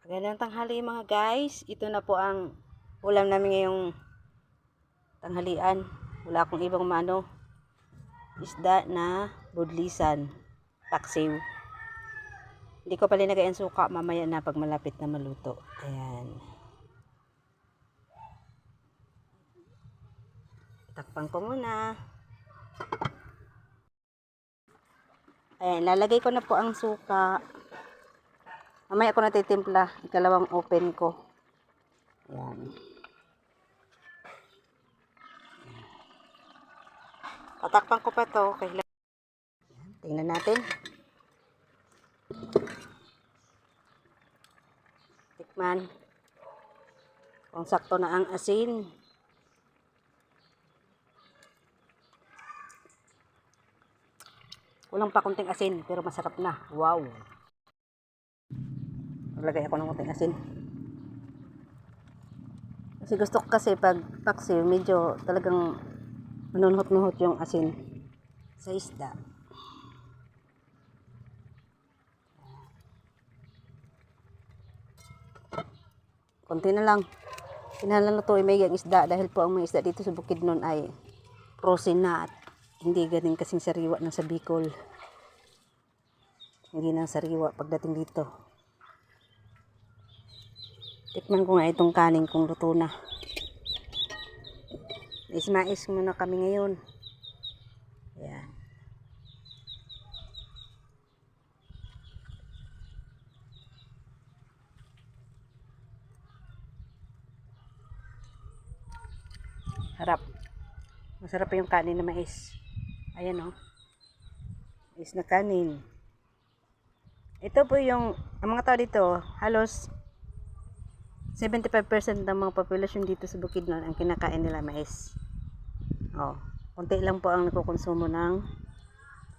Magandang tanghali mga guys. Ito na po ang ulam namin ngayong tanghalian. Wala akong ibang mano. Isda na budlisan. Paksiw. Hindi ko pala nagay ang suka mamaya na pag malapit na maluto. Ayan. Takpan ko muna. Ayan, lalagay ko na po ang suka. Mamaya ko natitimpla. Ikalawang open ko. Ayan. Tatakpan ko pa to. Kaya... Ayan, tingnan natin. Tikman. Kung sakto na ang asin. Kulang pa kunting asin, pero masarap na. Wow! Maglagay ako ng kunting asin. Kasi gusto ko kasi pag paksiw, medyo talagang manunuhot-nuhot yung asin sa isda. Konti na lang. Kinahalan na to ay may ang isda dahil po ang mga isda dito sa bukid nun ay frozen na at hindi ganing kasing sariwa ng sa Bicol. Hindi na sariwa pagdating dito. Tikman ko nga itong kanin kung luto na. Ismais muna kami ngayon. Ayan. Harap. Masarap yung kanin na mais. Ayan o. Oh. Mais na kanin. Ito po yung, ang mga tao dito, halos 75% ng mga populasyon dito sa Bukidnon ang kinakain nila mais. Oh, konti lang po ang nakukonsumo ng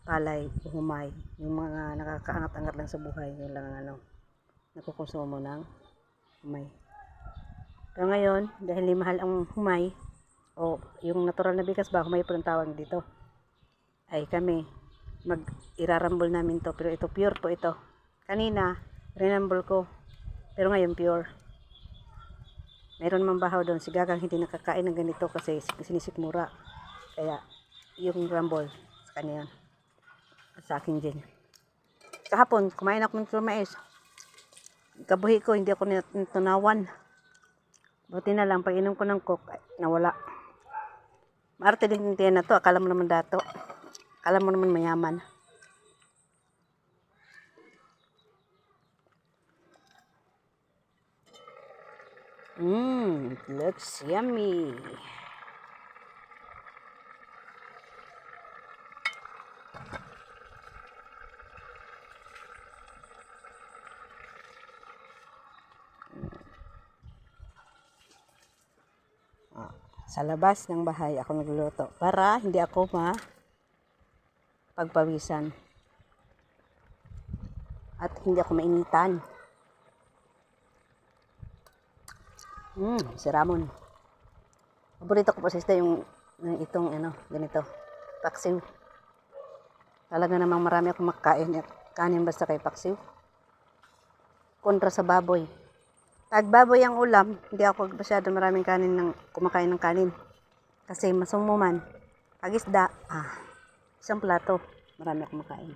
palay humay. Yung mga nakakaangat-angat lang sa buhay, yun lang ang ano, nakukonsumo ng humay. Pero ngayon, dahil mahal ang humay, o yung natural na bigas ba, humay po ang tawag dito, ay kami, mag irarambol namin to pero ito pure po ito kanina rinambol ko pero ngayon pure meron mang bahaw doon. Si Gagang hindi nakakain ng ganito kasi sinisikmura. Kaya yung rumble sa kanya yun. Sa akin din. Kahapon kumain ako ng mais kabuhi ko hindi ako natunawan. Buti na lang pag inom ko ng coke nawala. Maarte din din na to. Akala mo naman dato. Akala mo naman mayaman Mmm, it looks yummy. Ah, Sa labas ng bahay ako nagluluto para hindi ako ma pagpawisan at hindi ako mainitan. Mm, si Ramon. Paborito ko po isda yung, yung itong ano, ganito. Paksiw. Talaga namang marami akong makain at kanin basta kay paksiw. Kontra sa baboy. Pag baboy ang ulam, hindi ako masyado maraming kanin ng kumakain ng kanin. Kasi masumuman. Pag isda, ah, isang plato, marami akong makain.